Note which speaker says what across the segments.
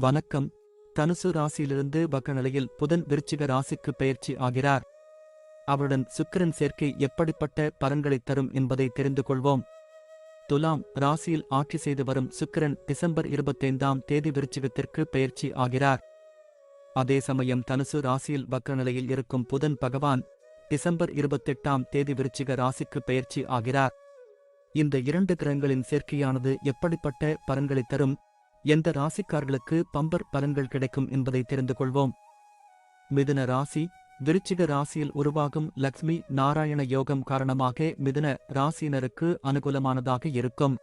Speaker 1: வணக்கம். தனுசு ராசியிலிருந்து பக்கநிலையில் புதன் விருச்சிக ராசிக்கு பெயர்ச்சி ஆகிறார். அவருடன் சுக்கிரன் சேர்க்கை எப்படிப்பட்ட பலன்களை தரும் என்பதை தெரிந்து கொள்வோம். துலாம் ராசியில் ஆட்சி செய்து வரும் சுக்கிரன் டிசம்பர் இருபத்தைந்தாம் தேதி விருச்சிகத்திற்கு பெயர்ச்சி ஆகிறார். அதே சமயம் தனுசு ராசியில் பக்கநிலையில் இருக்கும் புதன் பகவான் டிசம்பர் இருபத்தெட்டாம் தேதி விருச்சிக ராசிக்கு பெயர்ச்சி ஆகிறார். இந்த இரண்டு கிரகங்களின் சேர்க்கையானது எப்படிப்பட்ட பலன்களை தரும்? எந்த ராசிக்காரர்களுக்கு பம்பர் பலன்கள் கிடைக்கும் என்பதை தெரிந்து கொள்வோம். மிதுன ராசி விருச்சிக ராசியில் உருவாகும் லக்ஷ்மி நாராயண யோகம் காரணமாக மிதுன ராசியினருக்கு அனுகூலமானதாக இருக்கும்.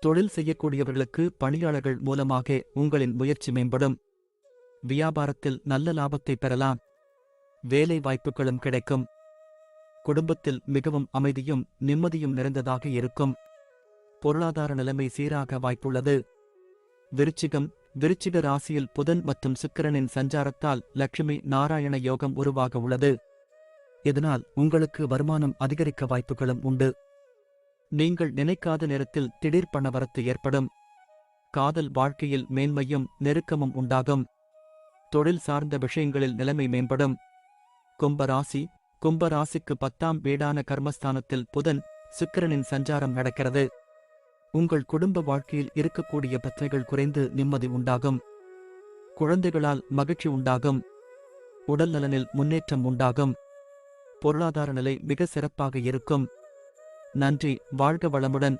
Speaker 1: தொழில் செய்யக்கூடியவர்களுக்கு பணியாளர்கள் மூலமாக உங்களின் முயற்சி மேம்படும். வியாபாரத்தில் நல்ல லாபத்தை பெறலாம். வேலை வாய்ப்புகளும் கிடைக்கும். குடும்பத்தில் மிகவும் அமைதியும் நிம்மதியும் நிறைந்ததாக இருக்கும். பொருளாதார நிலைமை சீராக வாய்ப்புள்ளது. விருச்சிகம் விருச்சிக ராசியில் புதன் மற்றும் சுக்கிரனின் சஞ்சாரத்தால் லட்சுமி நாராயண யோகம் உருவாக உள்ளது. இதனால் உங்களுக்கு வருமானம் அதிகரிக்க வாய்ப்புகளும் உண்டு. நீங்கள் நினைக்காத நேரத்தில் திடீர் பணவரத்து ஏற்படும். காதல் வாழ்க்கையில் மேன்மையும் நெருக்கமும் உண்டாகும். தொழில் சார்ந்த விஷயங்களில் நிலைமை மேம்படும். கும்பராசி கும்பராசிக்கு பத்தாம் வீடான கர்மஸ்தானத்தில் புதன் சுக்கிரனின் சஞ்சாரம் நடக்கிறது. உங்கள் குடும்ப வாழ்க்கையில் இருக்கக்கூடிய பிரச்சனைகள் குறைந்து நிம்மதி உண்டாகும். குழந்தைகளால் மகிழ்ச்சி உண்டாகும். உடல் நலனில் முன்னேற்றம் உண்டாகும். பொருளாதார நிலை மிக சிறப்பாக இருக்கும். நன்றி வாழ்க வளமுடன்.